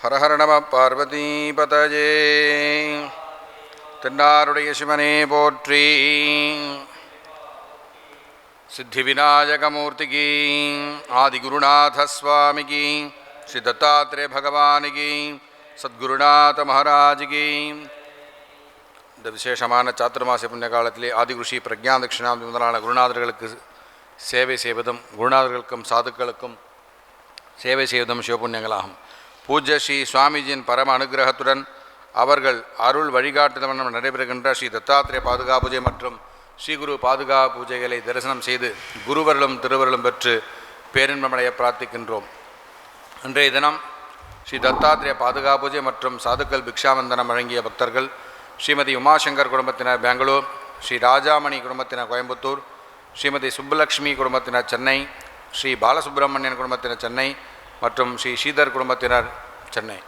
ஹர ஹர நம பார்வதிபதஜே தென்னாருடைய சிவனே போற்றி சித்தி விநாயகமூர்த்திக்கு ஆதிகுருநாத சுவாமிக்கு ஸ்ரீ தத்தாத்ரே பகவானிக்கு சத்குருநாத மகாராஜிகி இந்த விசேஷமான சாத்திரமாச புண்ணிய காலத்திலே ஆதிகுருஷி பிரஜா தட்சிணாந்தி முதலான குருநாதர்களுக்கு சேவை செய்வதும் குருநாதர்களுக்கும் சாதுக்களுக்கும் சேவை செய்வதும் சிவபுண்ணியங்களாகும். பூஜ்ய ஸ்ரீ சுவாமிஜியின் பரம அனுகிரகத்துடன் அவர்கள் அருள் வழிகாட்டுதவனம் நடைபெறுகின்ற ஸ்ரீ தத்தாத்திரேய பாதுகா பூஜை மற்றும் ஸ்ரீகுரு பாதுகா பூஜைகளை தரிசனம் செய்து குருவர்களும் திருவருளும் பெற்று பேரின்பமடைய பிரார்த்திக்கின்றோம். இன்றைய தினம் ஸ்ரீ தத்தாத்திரேய பாதுகா பூஜை மற்றும் சாதுக்கள் பிக்ஷாவந்தனம் வழங்கிய பக்தர்கள் ஸ்ரீமதி உமாசங்கர் குடும்பத்தினர் பெங்களூர் ஸ்ரீ ராஜாமணி குடும்பத்தினர் கோயம்புத்தூர் ஸ்ரீமதி சுப்புலக்ஷ்மி குடும்பத்தினர் சென்னை ஸ்ரீ பாலசுப்பிரமணியன் குடும்பத்தினர் சென்னை மற்றும் ஸ்ரீ ஸ்ரீதர் குடும்பத்தினர் சென்னை.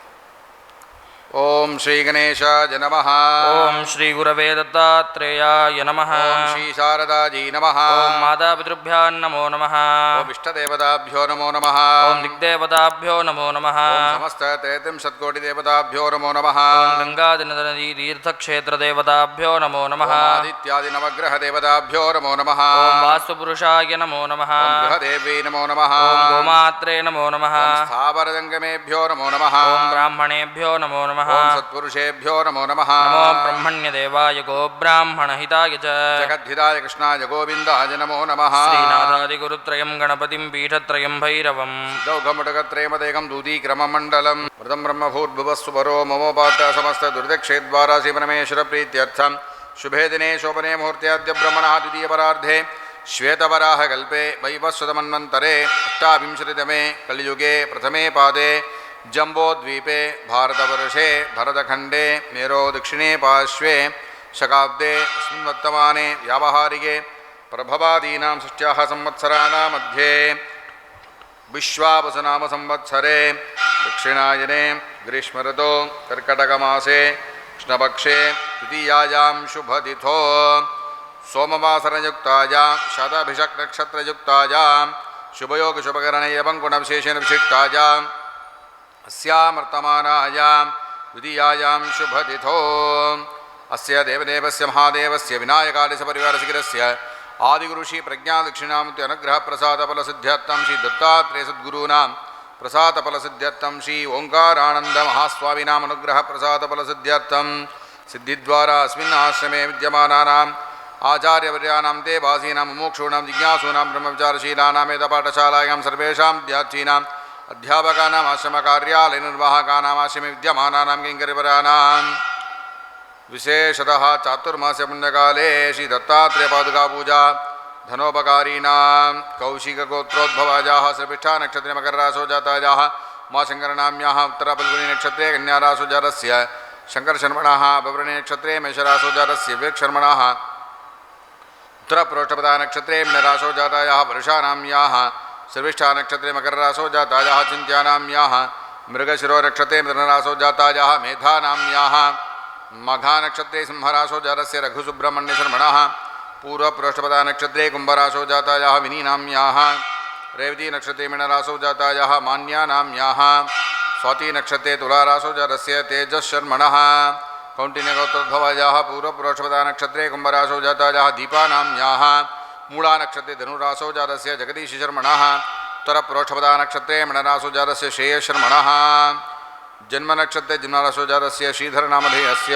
ఓం శ్రీ గణేశాయ నమ ఓం శ్రీ గురవే దత్తాత్రేయాయ నమ శ్రీ శారదాజీ నమ మాతాపితృభ్యా నమో నమ ఇష్టదేవతాభ్యో నమో నమ ఓం దిగ్దేవతాభ్యో నమో నమ సమస్త తేతింశత్కోటి దేవతాభ్యో నమో నమ గంగాదినదీ తీర్థక్షేత్ర దేవతాభ్యో నమో నమ ఆదిత్యాది నవగ్రహ దేవతాభ్యో నమో నమ వాస్తుపురుషాయ నమో నమ గృహదేవీ నమో నమ గోమాత్రే నమో నమ స్థావరజంగమేభ్యో నమో నమ బ్రాహ్మణేభ్యో నమో నమ नमः ॐ ब्राह्मणेभ्यो नमो नमः ॐ सत्पुरुषेभ्यो नमो नमः नमो ब्रह्मण्यदेवाय गोब्राह्मणहिताय च जगद्धिताय कृष्णाय गोविन्दाय नमो नमः श्रीनाथादिगुरुत्रयं गणपतिं पीठत्रयं भैरवम् दौघमटकत्रयमदेकं दूतीक्रममण्डलं मृतं ब्रह्मभूर्भुवस्सु परो ममोपात समस्तदुरितक्षेद्वारा श्रीपरमेश्वरप्रीत्यर्थं शुभे दिने शोभने मुहूर्त्याद्य ब्रह्मणः द्वितीयपरार्धे श्वेतवराहकल्पे वैवस्वतमन्वन्तरे अष्टाविंशतितमे कलियुगे प्रथमे पादे जम्बोद्वीपे, भारतवर्षे, भरतखण्डे, मेरो दक्षिणे पार्श्वे, शकाब्दे, अस्मिन् व्यावहारिके, प्रभवादीनां षष्ट्याः संवत्सराणां मध्ये, विश्वावसनाम संवत्सरे, दक्षिणायने, ग्रीष्मऋतो, कर्कटकमासे, कृष्णपक्षे तृतीयायां शुभतिथो, सोमवासरयुक्तायां शतभिषक्नक्षत्रयुक्तायां शुभयोगशुभकरणे एवं गुणविशेषेण विशिष्टायाम् अस्यामर्तमानायां द्वितीयायां शुभतिथो। अस्य देवदेवस्य महादेवस्य विनायकालस्य परिवारशिखरस्य आदिगुरुषि प्रज्ञादक्षिणामुक्ति अनुग्रहप्रसादफलसिद्ध्यर्थं श्री दत्तात्रेयसद्गुरूणां प्रसादफलसिद्ध्यर्थं श्री ओङ्कारानन्दमहास्वामिनाम् अनुग्रहप्रसादफलसिद्ध्यर्थं सिद्धिद्वारा अस्मिन् आश्रमे विद्यमानानाम् आचार्यवर्याणां देवासीनां मुमुक्षूणां जिज्ञासूनां ब्रह्मविचारशीलानां वेदपाठशालायां सर्वेषां विद्यार्थीनाम् अध्यापकानाम् आश्रमकार्यालयनिर्वाहकानाम् आश्रमे विद्यमानानां किङ्करिवराणां विशेषतः चातुर्मास्य पुण्यकाले श्रीदत्तात्रेयपादुकापूजा धनोपकारीणां कौशिकगोत्रोद्भवाजाः श्रीपिष्ठानक्षत्रे जातायाः उमाशङ्करनाम्याः उत्तरफल्गुनीनक्षत्रे कन्यारासोजातस्य शङ्करशर्मणः बभ्रणीनक्षत्रे मेषरासोजातस्य विवेकशर्मणः उत्तरप्रोष्ठपदानक्षत्रे मीनरासोजातायाः वर्षानाम्याः सर्विष्ठा नक्षत्रे मकररासो जातायाः चिन्त्यानां याः, मृगशिरो नक्षत्रे मृधनरासो जातायाः मेधानां याः मघानक्षत्रे सिंहरासो जातस्य रघुसुब्रह्मण्यशर्मणः पूर्वपृष्ठपदा नक्षत्रे कुम्भरासो जातायाः विनीनां याः रेवतीनक्षत्रे मिणरासौ जातायाः मान्यानां याः स्वातिनक्षत्रे तुलारासौ जातस्य तेजःशर्मणः कौण्डिन्यगौत्रोद्भवायाः पूर्वपृष्ठपदा नक्षत्रे कुम्भरासौ जातायाः दीपानां याः मूलानक्षत्रे धनुरासौ जातस्य नक्षत्रे उत्तरप्रोक्षपदानक्षत्रे मणरासौ जातस्य श्रेयशर्मणः। जन्मनक्षत्रे जिम्नारासौ जातस्य श्रीधरनामधेयस्य।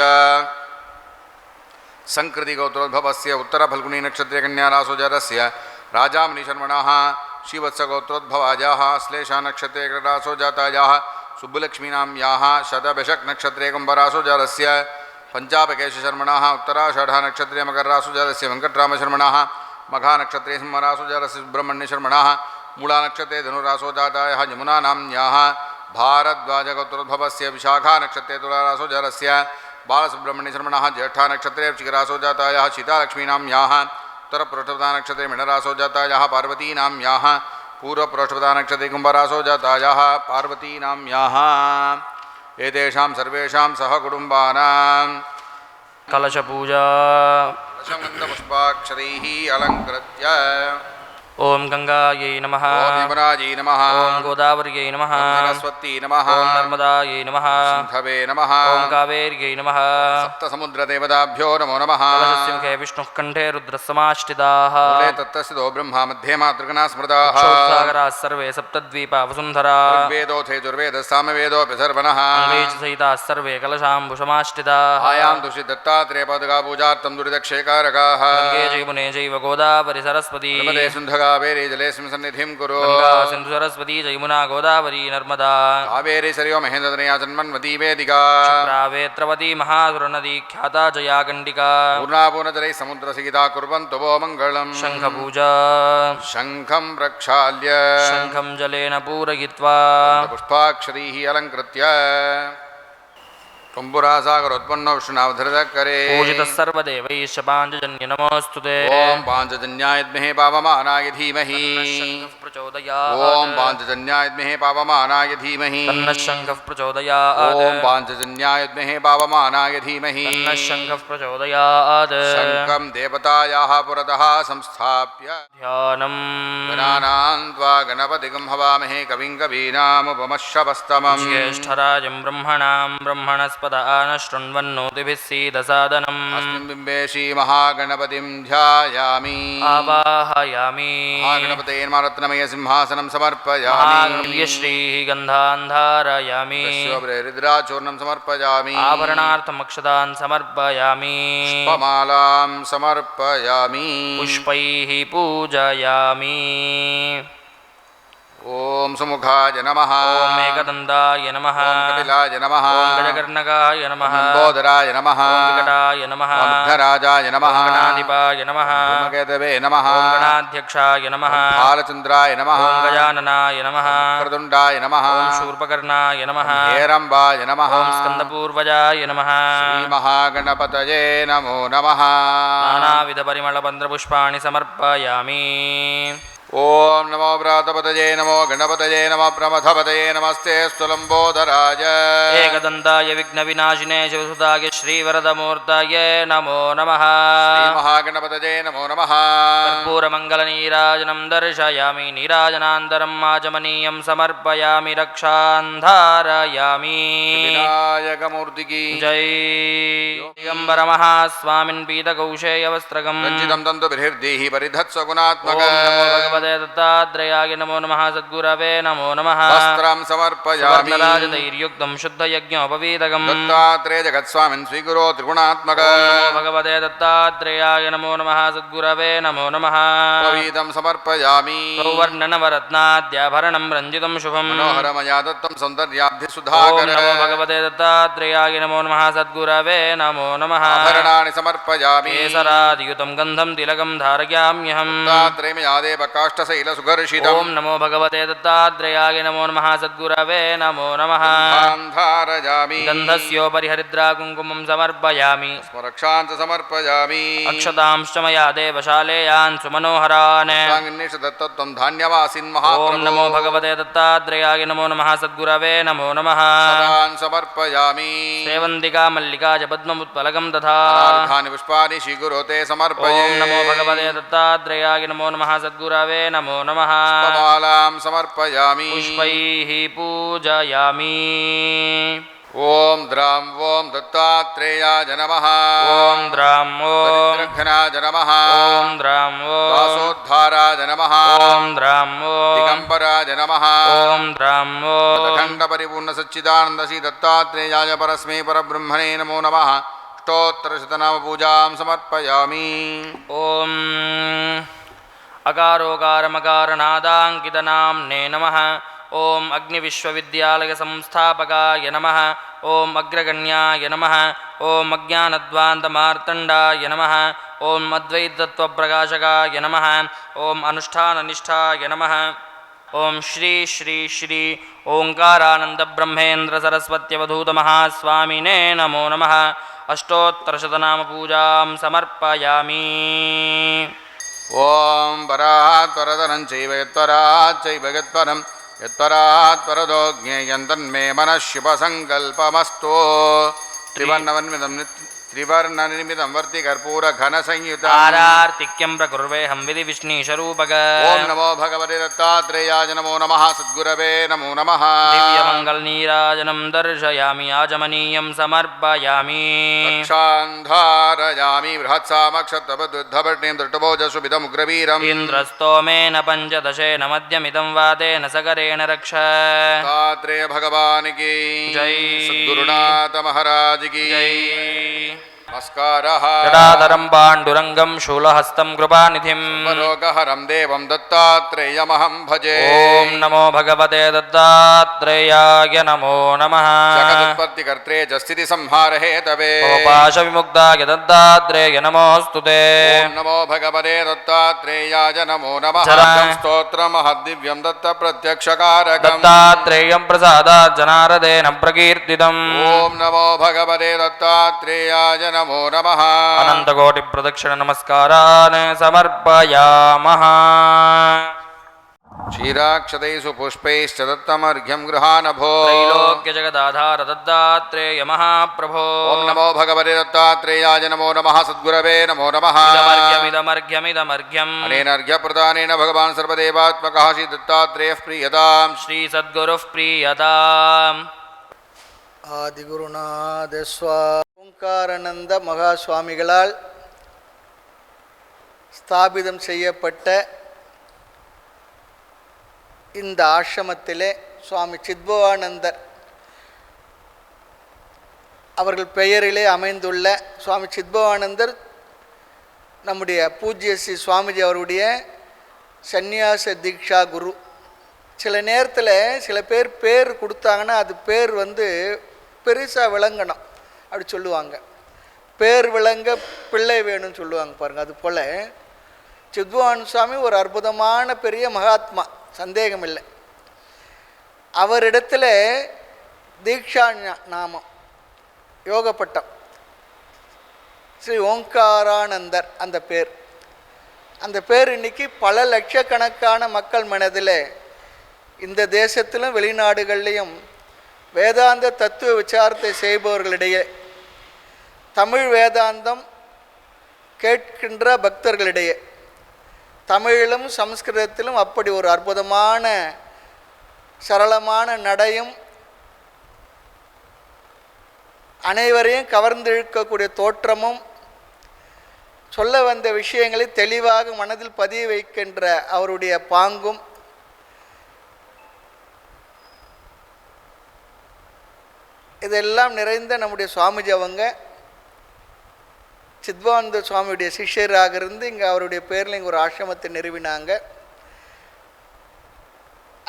सङ्कृतिगोत्रोद्भवस्य उत्तरफल्गुणीनक्षत्रे कन्यारासौ जातस्य राजामणिशर्मणः, श्रीवत्सगोत्रोद्भवायाः श्लेषानक्षत्रे नक्षत्रे जातायाः सुब्बुलक्ष्मीनां याः शतभिषक्नक्षत्रे कुम्भरासौ जातस्य पञ्चापकेशशर्मणः उत्तराषाढानक्षत्रे मकररासु जातस्य वेङ्कटरामशर्मणः मघानक्षत्रे सिंहरासुजरसिब्रह्मण्यशर्मणः मूलानक्षत्रे धनुरासोजातायः यमुनानाम्न्याः भारद्वाजगतुर्भवस्य विशाखानक्षत्रे तुलारासोजरस्य बालसुब्रह्मण्यशर्मणः ज्येष्ठानक्षत्रे चिकरासोजातायाः सीतालक्ष्मीनाम्याः उत्तरपृष्ठपदानक्षत्रे मिणरासोजातायाः पार्वतीनाम्याः पूर्वपृष्ठपदानक्षत्रे कुम्भरासोजातायाः पार्वती एतेषां सर्वेषां सह कुटुम्बानां कलशपूजा। दशमन्दपुष्पाक्षरैः अलङ्कृत्य ॐ गङ्गायै नमः। ॐ यमुनायै नमः। ॐ गोदावर्यै नमः। सरस्वती नमः। ॐ नर्मदायै नमः। सिन्धवे नमः। ॐ कावेर्यै नमः। सप्तसमुद्रदेवताभ्यो नमो नमः। मुखे विष्णुः कण्ठे रुद्रसमाष्टिताः मूले तत्तस्थितो ब्रह्मा मध्ये मातृगणा स्मृताः क्षोत्सागराः सर्वे सप्तद्वीपा वसुन्धरा। ऋग्वेदोऽथेजुर्वेदः सामवेदोऽपि सर्वणः अङ्गै च सहिताः सर्वे कलशाम्बुषमाष्टिताः। आयां तुषि दत्तात्रेयपादुकापूजार्थं दुरिदक्षेकारकाः गङ्गे जैमुने चैव गोदावरि सरस्वती। नर्मदे सुन्धकावेरी जलेऽस्मिन् सन्निधिं कुरु गङ्गा सिन्धु सरस्वती जैमुना गोदावरी नर्मदा कावेरी सरयो महेन्द्रतनया जन्मन्वती वेदिका प्रावेत्रवती महासुरनदी ख्याता जया गण्डिका पूर्णापूर्णजलैः समुद्रसिगिता कुर्वन्तु वो मङ्गलम् शङ्खपूजा शङ्खं प्रक्षाल्य शङ्खं जलेन पूरयित्वा पुष्पाक्षरीः अलङ्कृत्य तुम्बुरासागर उत्पन्न विष्णुनावधृत करे पूजित सर्वदेवैश्च पाञ्चजन्य नमोऽस्तु ते। ॐ पाञ्चजन्याय धीमहि। प्रचोदयात् ॐ पाञ्चजन्यायद्महे पावमानाय धीमहि तन्नः शङ्खः प्रचोदयात् ॐ पाञ्चजन्यायद्महे पावमानाय धीमहि तन्नः शङ्खः प्रचोदयात् शङ्खं देवतायाः पुरतः संस्थाप्य ध्यानम् गणानान् त्वा गणपतिगं हवामहे कविं कवीनामुपमश्रवस्तमम् ज्येष्ठराजं ब्रह्मणां ब्रह्मणस्पद आन शृण्वन्नोतिभिः सीदसादनम् अस्मिन् बिम्बे श्रीमहागणपतिं ध्यायामि आवाहयामि महागणपतेर्मरत्नमय सिंहासनं समर्पयामि महागण्यश्रीः गन्धान्धारयामि रुद्राचूर्णं समर्पयामि आभरणार्थमक्षतान् समर्पयामि पुष्पमालां समर्पयामि पुष्पैः पूजयामि ఓం సుముఖాయ నమ మేఘదండాయ నమ కపిలాయ నమ గజకర్ణగాయ నమ బోధరాయ నమ వికటాయ నమ అర్ధరాజాయ నమ గణాధిపాయ నమ కేతవే నమ గణాధ్యక్షాయ నమ బాలచంద్రాయ నమ గజాననాయ నమ కృదుండాయ నమ శూర్పకర్ణాయ నమ హేరంబాయ నమ స్కందపూర్వజాయ నమ మహాగణపతయే నమో నమ నానావిధ పరిమళ పంద్రపుష్పాణి సమర్పయామి ॐ स्कन्दपूर्वजाय नमः श्रीमहागणपतये नमो नमः नानाविधपरिमलपन्द्रपुष्पाणि समर्पयामि ॐ नमो व्रातपतये नमो गणपतये नमः प्रमथपतये नमस्ते स्तुलम्बोदराय एकदन्ताय विघ्नविनाशिने शिवसुताय श्रीवरदमूर्ताय नमो नमः श्रीमहागणपतये नमो नमः कर्पूरमङ्गलनीराजनं दर्शयामि नीराजनान्तरम् आचमनीयं समर्पयामि रक्षान्धारयामि विनायकमूर्तिकी जय दिगम्बरमः स्वामिन् पीतकौशेयवस्त्रगम् रञ्जितं तन्तुभिर्देहि ॐ परिधत्स्वगुणात्मक ಪದೇ ದತ್ತಾತ್ರೇಯಾಗಿ ನಮೋ ನಮಃ ಸದ್ಗುರವೇ ನಮೋ ನಮಃ. ವಸ್ತ್ರಂ ಸಮರ್ಪಯಾಮಿ. ರಾಜಧೈರ್ಯುಕ್ತಂ ಶುದ್ಧ ಯಜ್ಞೋಪವೀತಕಂ ದತ್ತಾತ್ರೇಯ ಜಗತ್ಸ್ವಾಮಿನ್ ಸ್ವೀಗುರೋ ತ್ರಿಗುಣಾತ್ಮಕ. ಭಗವದೇ ದತ್ತಾತ್ರೇಯಾಯ ನಮೋ ನಮಃ ಸದ್ಗುರವೇ ನಮೋ ನಮಃ. ಪವೀತಂ ಸಮರ್ಪಯಾಮಿ. ಸೌವರ್ಣನವರತ್ನಾದ್ಯಾಭರಣಂ ರಂಜಿತಂ ಶುಭಂ. ಮನೋಹರಮಯಾ ದತ್ತಂ ಸೌಂದರ್ಯಾಬ್ಧಿ ಸುಧಾಕರ. ನಮೋ ಭಗವದೇ ದತ್ತಾತ್ರೇಯಾಗಿ ನಮೋ ನಮಃ ಸದ್ಗುರವೇ ನಮೋ ನಮಃ. ಆಭರಣಾನಿ ಸಮರ್ಪಯಾಮಿ. ಕೇಸರಾದಿಯುತಂ ಗಂಧಂ ತಿಲಕಂ ಧಾರಯಾಮ್ಯಹಂ. ದತ್ತಾತ್ರೇಯ ಯಾದೇವ ಕಾ काष्ठशैलसुघर्षितम् ॐ नमो भगवते दत्तात्रेयाय नमो नमः सद्गुरवे नमो नमः। धारयामि गन्धस्योपरि हरिद्राकुङ्कुमं समर्पयामि। स्मरक्षान् च समर्पयामि। अक्षतांश्च मया देवशालेयान् सुमनोहरान्। दत्तत्वं धान्यवासिन् ॐ नमो भगवते दत्तात्रेयाय नमो नमः सद्गुरवे नमो नमः। समर्पयामि। सेवन्तिका मल्लिका च पद्ममुत्पलकं तथा पुष्पाणि श्रीगुरो ते समर्पये नमो भगवते दत्तात्रेयाय नमो नमः सद्गुरवे नमो नमः पुष्पमालां समर्पयामि पुष्पैः पूजयामि ॐ द्रां ॐ दत्तात्रेयाय नमः ॐ द्रां ॐ दरिद्रघ्नाय नमः ॐ द्रां ॐ दासोद्धाराय नमः ॐ द्रां ॐ दिगम्बराय नमः ॐ द्रां ॐ खण्डपरिपूर्णसच्चिदानन्दसि दत्तात्रेयाय परस्मै परब्रह्मणे नमो नमः अष्टोत्तरशतनामपूजां समर्पयामि ॐ अकारोकारमकारनादाङ्कितनाम्ने नमः ॐ अग्निविश्वविद्यालयसंस्थापकाय नमः ॐ अग्रगण्याय नमः ॐ अज्ञानद्वान्तमार्तण्डाय नमः ॐ अद्वैतत्वप्रकाशकाय नमः ॐ अनुष्ठाननिष्ठाय नमः ॐ श्री श्री श्री ओङ्कारानन्दब्रह्मेन्द्रसरस्वत्यवधूतमहास्वामिने नमो नमः अष्टोत्तरशतनामपूजां समर्पयामि ॐ परात् परतरं चैव यत्परात् चैव यत्परं శ్రీవారణాని మీద అమర్తి కర్పూర ఘన సంయుత. ఆరార్తిక్యం ప్రకుర్వే హంవిధి విష్ణీశరూపగ ఓం నమో భగవతి దత్తాత్రేయాయ నమో నమ. సద్గురవే నమో నమ. దివ్యమంగళ నీరాజనం దర్శయామి ఆజమనీయం సమర్పయామి. క్షాంధారయామి బృహత్సామక్షత్రపద్వద్ధపట్నీం దృష్టభోజసుమిదముగ్రవీరం ఇంద్రస్తోమేన పంచదశేన మధ్యమిదం వాదేన సగరేణ రక్ష. దత్తాత్రేయ భగవానికి జై. సద్గురునాథ మహారాజుకి. జై. జడాధరం పాండురంగం శూలహస్తం కృపానిధిం. రోగహరం దేవం దత్తాత్రేయమహం భజే. ఓం నమో భగవతే దత్తాత్రేయాయ నమో నమ. జగత్పత్తికర్త్రే జస్థితి సంహార హేతవే పాశ విముక్తాయ దత్తాత్రేయ నమోస్తు నమో భగవతే దత్తాత్రేయాయ నమో నమ. స్తోత్రమహద్దివ్యం దత్త ప్రత్యక్షకారకం దత్తాత్రేయం ప్రసాదా జనారదేన ప్రకీర్తితం. ఓం నమో భగవతే దత్తాత్రేయాయ నమో నమ అనంతకోటి ప్రదక్షిణ నమస్కారాన్ సమర్పయామః క్షీరాక్షతైసు పుష్పైశ్చ దత్తమర్ఘ్యం గృహానభో త్రైలోక్య జగదాధార దత్తాత్రేయ మహాప్రభో ఓం నమో భగవతి దత్తాత్రేయాయ నమో నమః సద్గురవే నమో నమః ఇదమర్ఘ్యమిదమర్ఘ్యమిదమర్ఘ్యం అనేనర్ఘ్యప్రదానేన భగవాన్ సర్వదేవాత్మకః శ్రీ దత్తాత్రేయః ప్రీయతాం శ్రీ సద్గురుః ప్రీయతాం ఆదిగురునాథ ஓம்காரானந்த மகா சுவாமிகளால் ஸ்தாபிதம் செய்யப்பட்ட இந்த ஆசிரமத்திலே சுவாமி சித்பவானந்தர் அவர்கள் பெயரிலே அமைந்துள்ள சுவாமி சித்பவானந்தர் நம்முடைய பூஜ்ய ஸ்ரீ சுவாமிஜி அவருடைய சந்நியாச தீக்ஷா குரு. சில நேரத்தில் சில பேர் பேர் கொடுத்தாங்கன்னா அது பேர் வந்து பெருசாக விளங்கணும். அப்படி சொல்லுவாங்க. பேர் விளங்க பிள்ளை வேணும்னு சொல்லுவாங்க பாருங்கள் அது போல் சித்வான் சுவாமி ஒரு அற்புதமான பெரிய மகாத்மா. சந்தேகம் இல்லை. அவரிடத்துல தீக்ஷா நாமம் யோகப்பட்டம். ஸ்ரீ ஓங்காரானந்தர் அந்த பேர். அந்த பேர் இன்னைக்கு பல லட்சக்கணக்கான மக்கள் மனதில் இந்த தேசத்திலும் வெளிநாடுகள்லையும் வேதாந்த தத்துவ விசாரத்தை செய்பவர்களிடையே தமிழ் வேதாந்தம் கேட்கின்ற பக்தர்களிடையே தமிழிலும் சமஸ்கிருதத்திலும் அப்படி ஒரு அற்புதமான சரளமான நடையும் அனைவரையும் கவர்ந்திழுக்கக்கூடிய தோற்றமும் சொல்ல வந்த விஷயங்களை தெளிவாக மனதில் பதிய வைக்கின்ற அவருடைய பாங்கும் இதெல்லாம் நிறைந்த நம்முடைய சுவாமிஜி அவங்க. சித்வானந்த சுவாமியுடைய சிஷ்யராக இருந்து இங்கே அவருடைய பேரில் இங்கே ஒரு ஆசிரமத்தை நிறுவினாங்க.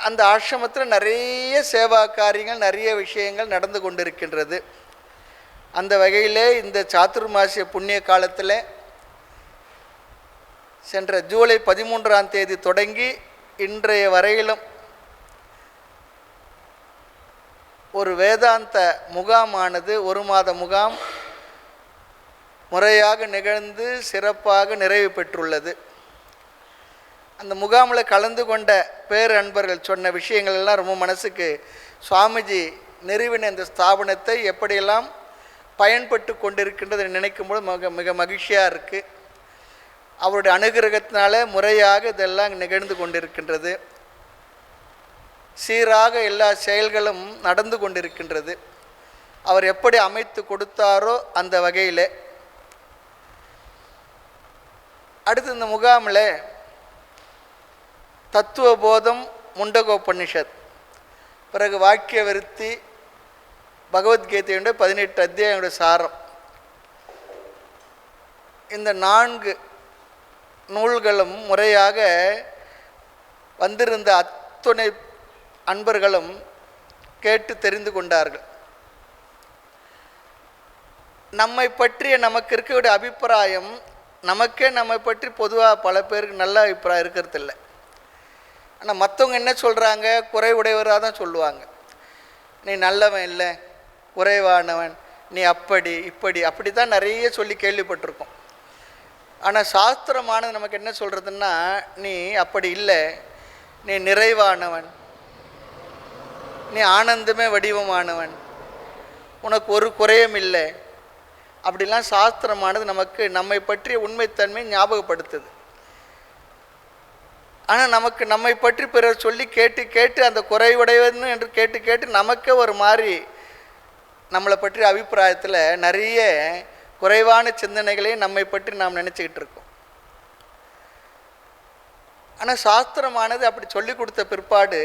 அந்த ஆசிரமத்தில் நிறைய சேவா காரியங்கள் நிறைய விஷயங்கள் நடந்து கொண்டிருக்கின்றது. அந்த வகையிலே இந்த சாத்துர்மாசிய புண்ணிய காலத்தில் சென்ற ஜூலை பதிமூன்றாம் தேதி தொடங்கி இன்றைய வரையிலும் ஒரு வேதாந்த முகாமானது ஒரு மாத முகாம் முறையாக நிகழ்ந்து சிறப்பாக நிறைவு பெற்றுள்ளது. அந்த முகாமில் கலந்து கொண்ட பேர் அன்பர்கள் சொன்ன விஷயங்கள் எல்லாம் ரொம்ப மனசுக்கு சுவாமிஜி நிறுவின இந்த ஸ்தாபனத்தை எப்படியெல்லாம் பயன்பட்டு கொண்டிருக்கின்றது நினைக்கும்போது மிக மிக மகிழ்ச்சியாக இருக்குது அவருடைய அனுகிரகத்தினால முறையாக இதெல்லாம் நிகழ்ந்து கொண்டிருக்கின்றது. சீராக எல்லா செயல்களும் நடந்து கொண்டிருக்கின்றது. அவர் எப்படி அமைத்து கொடுத்தாரோ அந்த வகையில். அடுத்து இந்த முகாமில் தத்துவ போதம் முண்டகோபனிஷத். பிறகு வாக்கிய விருத்தி பகவத்கீதையுடைய பதினெட்டு அத்தியாயங்களுடைய சாரம். இந்த நான்கு நூல்களும் முறையாக வந்திருந்த அத்துணை அன்பர்களும் கேட்டு தெரிந்து கொண்டார்கள். நம்மை பற்றிய நமக்கு இருக்கக்கூடிய அபிப்பிராயம் நமக்கே நம்மை பற்றி பொதுவாக பல பேருக்கு நல்ல அபிப்பிராயம் இருக்கிறதில்ல. ஆனால் மற்றவங்க என்ன சொல்கிறாங்க குறைவுடையவராக தான் சொல்லுவாங்க. நீ நல்லவன் இல்லை குறைவானவன் நீ அப்படி இப்படி அப்படி தான் நிறைய சொல்லி கேள்விப்பட்டிருக்கோம். ஆனால் சாஸ்திரமானது நமக்கு என்ன சொல்கிறதுன்னா நீ அப்படி இல்லை நீ நிறைவானவன் நீ ஆனந்தமே வடிவமானவன். உனக்கு ஒரு குறையும் இல்லை. அப்படிலாம் சாஸ்திரமானது நமக்கு நம்மை பற்றிய உண்மைத்தன்மை ஞாபகப்படுத்துது. ஆனால் நமக்கு நம்மை பற்றி பிறர் சொல்லி கேட்டு கேட்டு அந்த குறைவுடையவன் என்று கேட்டு கேட்டு நமக்கே ஒரு மாதிரி நம்மளை பற்றி அபிப்பிராயத்தில் நிறைய குறைவான சிந்தனைகளையும் நம்மை பற்றி நாம் நினச்சிக்கிட்டு இருக்கோம். ஆனால் சாஸ்திரமானது அப்படி சொல்லி கொடுத்த பிற்பாடு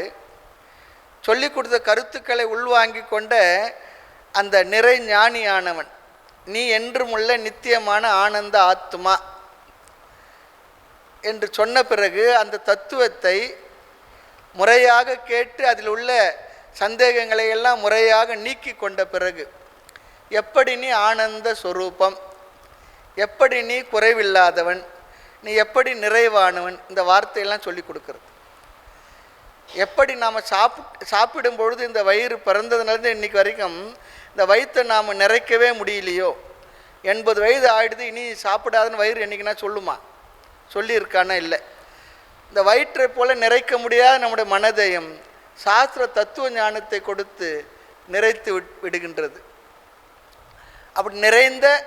சொல்லி கொடுத்த கருத்துக்களை உள்வாங்கி கொண்ட அந்த நிறை ஞானியானவன் நீ என்றும் உள்ள நித்தியமான ஆனந்த ஆத்மா என்று சொன்ன பிறகு அந்த தத்துவத்தை முறையாக கேட்டு அதில் உள்ள சந்தேகங்களை எல்லாம் முறையாக நீக்கி கொண்ட பிறகு எப்படி நீ ஆனந்த சொரூபம்? எப்படி நீ குறைவில்லாதவன்? நீ எப்படி நிறைவானவன்? இந்த வார்த்தையெல்லாம் சொல்லி கொடுக்கறது. எப்படி நாம் சாப்பிட் சாப்பிடும் பொழுது இந்த வயிறு பிறந்ததுலேருந்து இன்னைக்கு வரைக்கும் இந்த வயிற்றை நாம் நிறைக்கவே முடியலையோ? எண்பது வயது ஆகிடுது இனி சாப்பிடாதுன்னு வயிறு என்னைக்குன்னா சொல்லுமா? சொல்லியிருக்கானா இல்லை? இந்த வயிற்றை போல் நிறைக்க முடியாத நம்முடைய மனதையும் சாஸ்திர தத்துவ ஞானத்தை கொடுத்து நிறைத்து விட்- விடுகின்றது. அப்படி நிறைந்த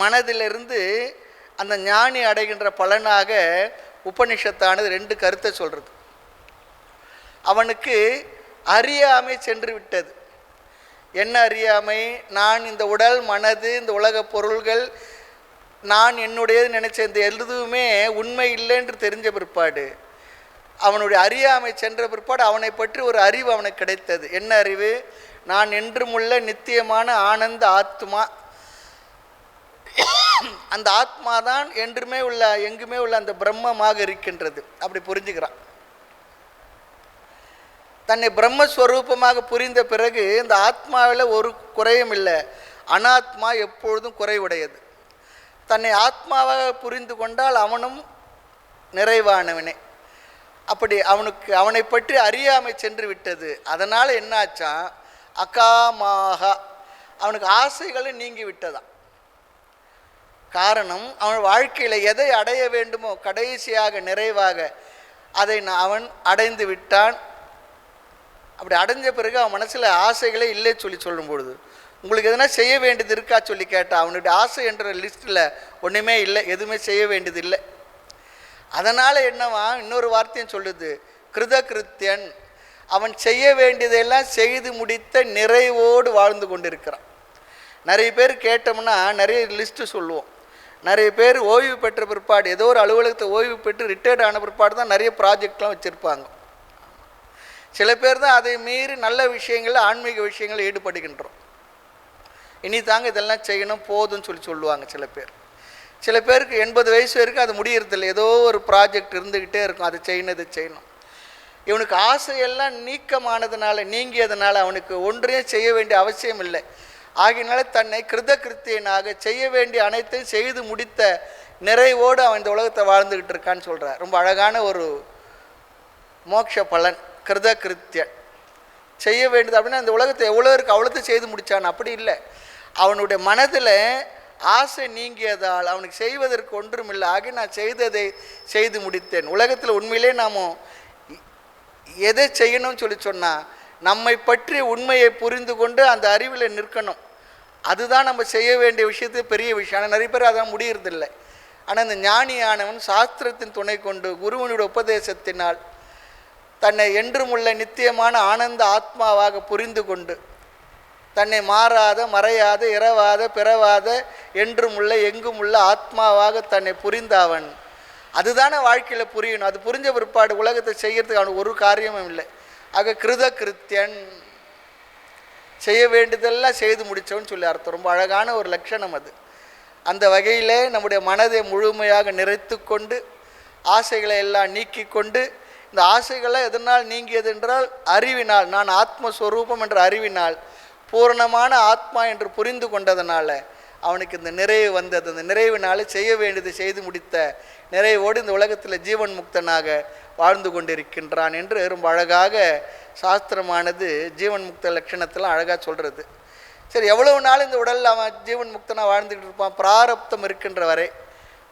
மனதிலிருந்து அந்த ஞானி அடைகின்ற பலனாக உபனிஷத்தானது ரெண்டு கருத்தை சொல்கிறது அவனுக்கு அறியாமை சென்று விட்டது. என்ன அறியாமை? நான் இந்த உடல் மனது இந்த உலகப் பொருள்கள் நான் என்னுடையது நினைச்ச இந்த எதுவுமே உண்மை இல்லை என்று தெரிஞ்ச பிற்பாடு அவனுடைய அறியாமை சென்ற பிற்பாடு அவனை பற்றி ஒரு அறிவு அவனுக்கு கிடைத்தது. என்ன அறிவு? நான் என்றுமுள்ள நித்தியமான ஆனந்த ஆத்மா அந்த ஆத்மா தான் என்றுமே உள்ள எங்குமே உள்ள அந்த பிரம்மமாக இருக்கின்றது. அப்படி புரிஞ்சுக்கிறான். தன்னை பிரம்மஸ்வரூபமாக புரிந்த பிறகு இந்த ஆத்மாவில் ஒரு குறையும் இல்லை. அனாத்மா எப்பொழுதும் குறைவுடையது. தன்னை ஆத்மாவாக புரிந்து கொண்டால் அவனும் நிறைவானவனே. அப்படி அவனுக்கு அவனை பற்றி அறியாமை சென்று விட்டது. அதனால் என்னாச்சான் அகாமாக. அவனுக்கு ஆசைகளும் நீங்கி விட்டதான் காரணம் அவன் வாழ்க்கையில் எதை அடைய வேண்டுமோ கடைசியாக நிறைவாக அதை அவன் அடைந்து விட்டான். அப்படி அடைஞ்ச பிறகு அவன் மனசில் ஆசைகளே இல்லை சொல்லி சொல்லும் பொழுது உங்களுக்கு எதனா செய்ய வேண்டியது இருக்கா? சொல்லி கேட்டால் அவனுடைய ஆசை என்ற லிஸ்ட்டில் ஒன்றுமே இல்லை எதுவுமே செய்ய வேண்டியது இல்லை. அதனால் என்னவா இன்னொரு வார்த்தையும் சொல்லுது கிருத கிருத்தியன் அவன் செய்ய வேண்டியதெல்லாம் செய்து முடித்த நிறைவோடு வாழ்ந்து கொண்டிருக்கிறான். நிறைய பேர் கேட்டோம்னா நிறைய லிஸ்ட்டு சொல்லுவோம். நிறைய பேர் ஓய்வு பெற்ற பிற்பாடு ஏதோ ஒரு அலுவலகத்தை ஓய்வு பெற்று ரிட்டையர்ட் ஆன பிற்பாடு தான் நிறைய ப்ராஜெக்ட்லாம் வச்சுருப்பாங்க. சில பேர் தான் அதை மீறி நல்ல விஷயங்களில் ஆன்மீக விஷயங்களில் ஈடுபடுகின்றோம். இனி தாங்க இதெல்லாம் செய்யணும் போதும்னு சொல்லி சொல்லுவாங்க சில பேர். சில பேருக்கு எண்பது வயசு வரைக்கும் அது முடியறதில்ல. ஏதோ ஒரு ப்ராஜெக்ட் இருந்துக்கிட்டே இருக்கும். அதை செய்யணும் இதை செய்யணும். இவனுக்கு ஆசையெல்லாம் நீக்கமானதுனால நீங்கியதுனால அவனுக்கு ஒன்றையும் செய்ய வேண்டிய அவசியம் இல்லை. ஆகினால தன்னை கிருத கிருத்தியனாக செய்ய வேண்டிய அனைத்தையும் செய்து முடித்த நிறைவோடு அவன் இந்த உலகத்தை வாழ்ந்துக்கிட்டு இருக்கான்னு சொல்கிறார் ரொம்ப அழகான ஒரு மோட்ச பலன். கிருத கிருத்தியன் செய்ய வேண்டியது அப்படின்னா இந்த உலகத்தை எவ்வளோ இருக்கு அவ்வளோத்தையும் செய்து முடித்தான் அப்படி இல்லை. அவனுடைய மனதில் ஆசை நீங்கியதால் அவனுக்கு செய்வதற்கு ஒன்றும் இல்லை ஆகி நான் செய்ததை செய்து முடித்தேன். உலகத்தில் உண்மையிலே நாம் எதை செய்யணும்னு சொல்லி சொன்னால் நம்மை பற்றி உண்மையை புரிந்து கொண்டு அந்த அறிவில் நிற்கணும். அதுதான் நம்ம செய்ய வேண்டிய விஷயத்து பெரிய விஷயம். ஆனால் நிறைய பேர் அதான் முடியறதில்லை. ஆனால் இந்த ஞானியானவன் சாஸ்திரத்தின் துணை கொண்டு குருவனுடைய உபதேசத்தினால் தன்னை என்றுமுள்ள நித்தியமான ஆனந்த ஆத்மாவாக புரிந்து கொண்டு தன்னை மாறாத மறையாத இரவாத பிறவாத என்றும் உள்ள எங்கும் உள்ள ஆத்மாவாக தன்னை புரிந்தவன். அதுதானே வாழ்க்கையில் புரியணும். அது புரிஞ்ச பிற்பாடு உலகத்தை செய்கிறதுக்கு அவனுக்கு ஒரு காரியமும் இல்லை. ஆக கிருத கிருத்தியன் செய்ய வேண்டியதெல்லாம் செய்து முடித்தவன் சொல்லி அர்த்தம். ரொம்ப அழகான ஒரு லட்சணம் அது. அந்த வகையிலே நம்முடைய மனதை முழுமையாக நிறைத்து கொண்டு ஆசைகளை எல்லாம் நீக்கி கொண்டு இந்த ஆசைகளை எதனால் நீங்கியது என்றால் அறிவினால் நான் ஆத்மஸ்வரூபம் என்ற அறிவினால் பூரணமான ஆத்மா என்று புரிந்து கொண்டதனால அவனுக்கு இந்த நிறைவு வந்தது. அந்த நிறைவினால் செய்ய வேண்டியதை செய்து முடித்த நிறைவோடு இந்த உலகத்தில் ஜீவன் முக்தனாக வாழ்ந்து கொண்டிருக்கின்றான் என்று ரொம்ப அழகாக சாஸ்திரமானது ஜீவன் முக்த லட்சணத்தில் அழகாக சொல்கிறது சரி எவ்வளவு நாள் இந்த உடலில் அவன் ஜீவன் முக்தனாக வாழ்ந்துக்கிட்டு இருப்பான்? பிராரப்தம் இருக்கின்ற வரை.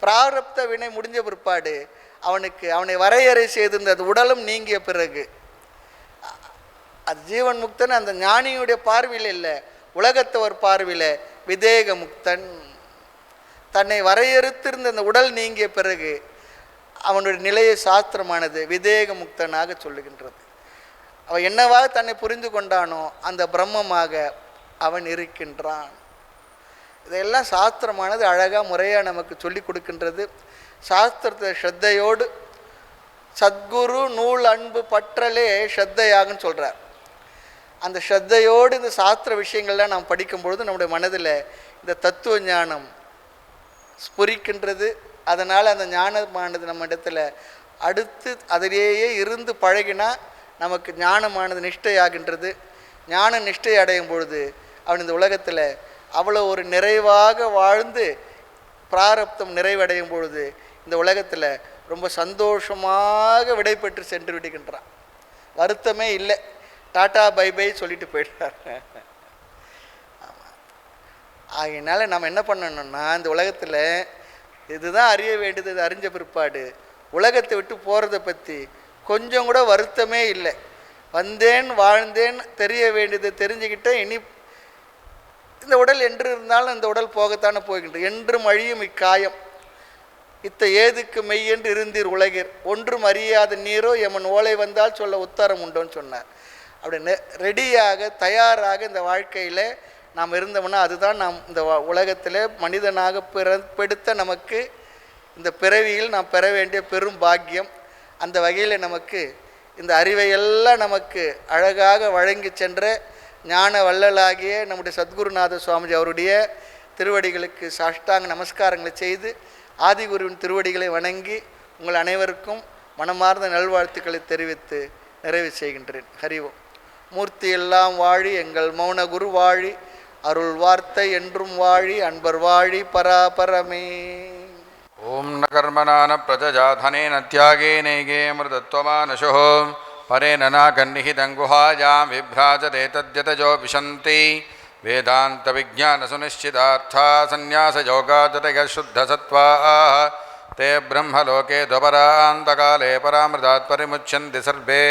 பிராரப்த வினை முடிஞ்ச பிற்பாடு அவனுக்கு அவனை வரையறை செய்திருந்த அது உடலும் நீங்கிய பிறகு. அது ஜீவன் முக்தன் அந்த ஞானியுடைய பார்வையில் இல்லை உலகத்தவர் பார்வையில் விதேக முக்தன். தன்னை வரையறுத்திருந்த அந்த உடல் நீங்கிய பிறகு அவனுடைய நிலையை சாஸ்திரமானது விதேக முக்தனாக சொல்லுகின்றது. அவன் என்னவாக தன்னை புரிந்து கொண்டானோ அந்த பிரம்மமாக அவன் இருக்கின்றான். இதையெல்லாம் சாஸ்திரமானது அழகாக முறையாக நமக்கு சொல்லி கொடுக்கின்றது. சாஸ்திரத்தை ஸ்ரத்தையோடு சத்குரு நூல் அன்பு பற்றலே ஸ்ரத்தையாகன்னு சொல்கிறார் அந்த ஸ்ரத்தையோடு இந்த சாஸ்திர விஷயங்கள்லாம் நாம் படிக்கும்பொழுது நம்முடைய மனதில் இந்த தத்துவ ஞானம் ஸ்புரிக்கின்றது. அதனால் அந்த ஞானமானது நம்ம இடத்துல அடுத்து அதிலேயே இருந்து பழகினா நமக்கு ஞானமானது நிஷ்டையாகின்றது. ஞான நிஷ்டை அடையும் பொழுது அவன் இந்த உலகத்தில் அவ்வளோ ஒரு நிறைவாக வாழ்ந்து பிராரப்தம் நிறைவடையும் பொழுது இந்த உலகத்தில் ரொம்ப சந்தோஷமாக விடைபெற்று சென்று விடுகின்றான். வருத்தமே இல்லை. டாட்டா பை பை சொல்லிட்டு போயிடுறார். ஆகையினால நம்ம என்ன பண்ணணும்னா இந்த உலகத்தில் இதுதான் அறிய வேண்டியது அறிஞ்ச பிற்பாடு. உலகத்தை விட்டு போகிறத பற்றி கொஞ்சம் கூட வருத்தமே இல்லை. வந்தேன் வாழ்ந்தேன் தெரிய வேண்டியது தெரிஞ்சுக்கிட்டேன் இனி இந்த உடல் என்று இருந்தாலும் இந்த உடல் போகத்தானே போகின்றது. என்றும் அழியும் இக்காயம். இத்த ஏதுக்கு மெய்யென்று இருந்தீர் உலகிர் ஒன்றும் அறியாத நீரோ எமன் ஓலை வந்தால் சொல்ல உத்தரம் உண்டோன்னு சொன்னார். அப்படி நெ- ரெடியாக தயாராக இந்த வாழ்க்கையில் நாம் இருந்தோம்னா அதுதான் நாம் இந்த உலகத்தில் மனிதனாக பிறப்பெடுத்த நமக்கு இந்த பிறவியில் நாம் பெற வேண்டிய பெரும் பாக்கியம். அந்த வகையில் நமக்கு இந்த அறிவையெல்லாம் நமக்கு அழகாக வழங்கி சென்ற ஞான வள்ளலாகிய நம்முடைய சத்குருநாத சுவாமிஜி அவருடைய திருவடிகளுக்கு சாஷ்டாங்க நமஸ்காரங்களை செய்து ஆதிகுருவின் திருவடிகளை வணங்கி உங்கள் அனைவருக்கும் மனமார்ந்த நல்வாழ்த்துக்களை தெரிவித்து நிறைவு செய்கின்றேன் ஹரிவோம் மூர்த்தி எல்லாம் வாழி எங்கள் மௌன குரு வாழி அருள் வார்த்தை என்றும் வாழி அன்பர் வாழி பராபரமே ॐ न कर्मणा न प्रजजा धनेन त्यागेनैगे मृतत्वमानशुः परेण नाकन्निहितं गुहायां विभ्राजते तद्यतजो विशन्ति वेदान्तविज्ञानसुनिश्चितार्था सन्न्यासयोगादतयः शुद्धसत्त्वाः ते ब्रह्मलोके द्वपरान्तकाले परामृतात् परिमुच्यन्ति सर्वे।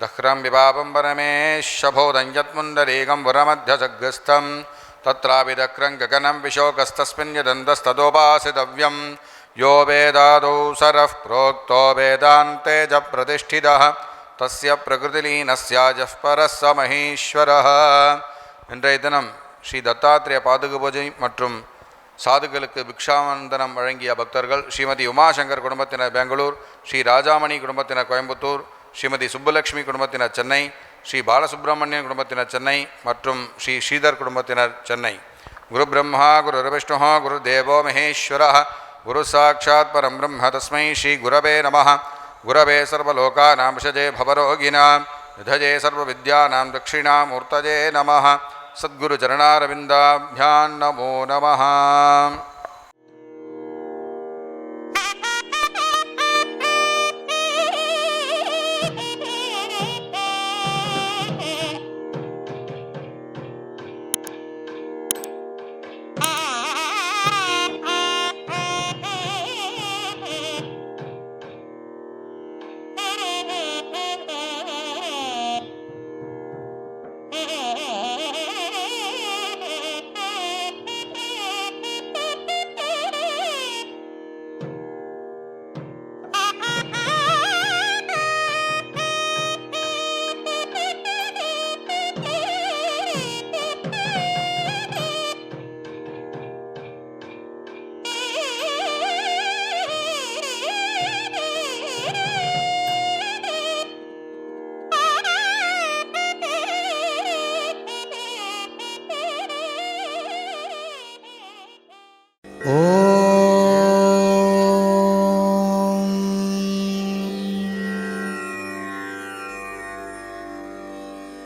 दह्रं विपापं परमेशभोदं यत्मुण्डरीकं पुरमध्यसग्रस्थं तत्रापि दक्रं गगनं विशोकस्तस्मिन् यदन्तस्तदोपासितव्यं यो वेदादौ सरः प्रोक्तो वेदान्ते च प्रतिष्ठितः। तस्य प्रकृतिलीनस्याजः परः स महेश्वरः। இன்றைய தினம் ஸ்ரீ தத்தாத்திரேய பாதுக பூஜை மற்றும் சாதுக்களுக்கு பிக்ஷாவந்தனம் வழங்கிய பக்தர்கள் ஸ்ரீமதி உமாசங்கர் குடும்பத்தினர் பெங்களூர் ஸ்ரீ ராஜாமணி குடும்பத்தினர் கோயம்புத்தூர் ஸ்ரீமதி சுப்புலட்சுமி குடும்பத்தினர் சென்னை ஸ்ரீ பாலசுப்ரமணியன் குடும்பத்தினர் சென்னை மற்றும் ஸ்ரீ ஸ்ரீதர் குடும்பத்தினர் சென்னை. குரு பிரம்மா குரு ரவிஷ்ணு குரு தேவோ மகேஸ்வர குரு சாட்சாத் பரம் பிரம்ம தஸ்மை ஸ்ரீ குரவே நம குரவே சர்வலோகானாம் விஷஜே பவரோகிணாம் நிதஜே சர்வவித்யானாம் தட்சிணாமூர்த்தஜே நம सद्गुरुचरणारविन्दाभ्यां नमो नमः।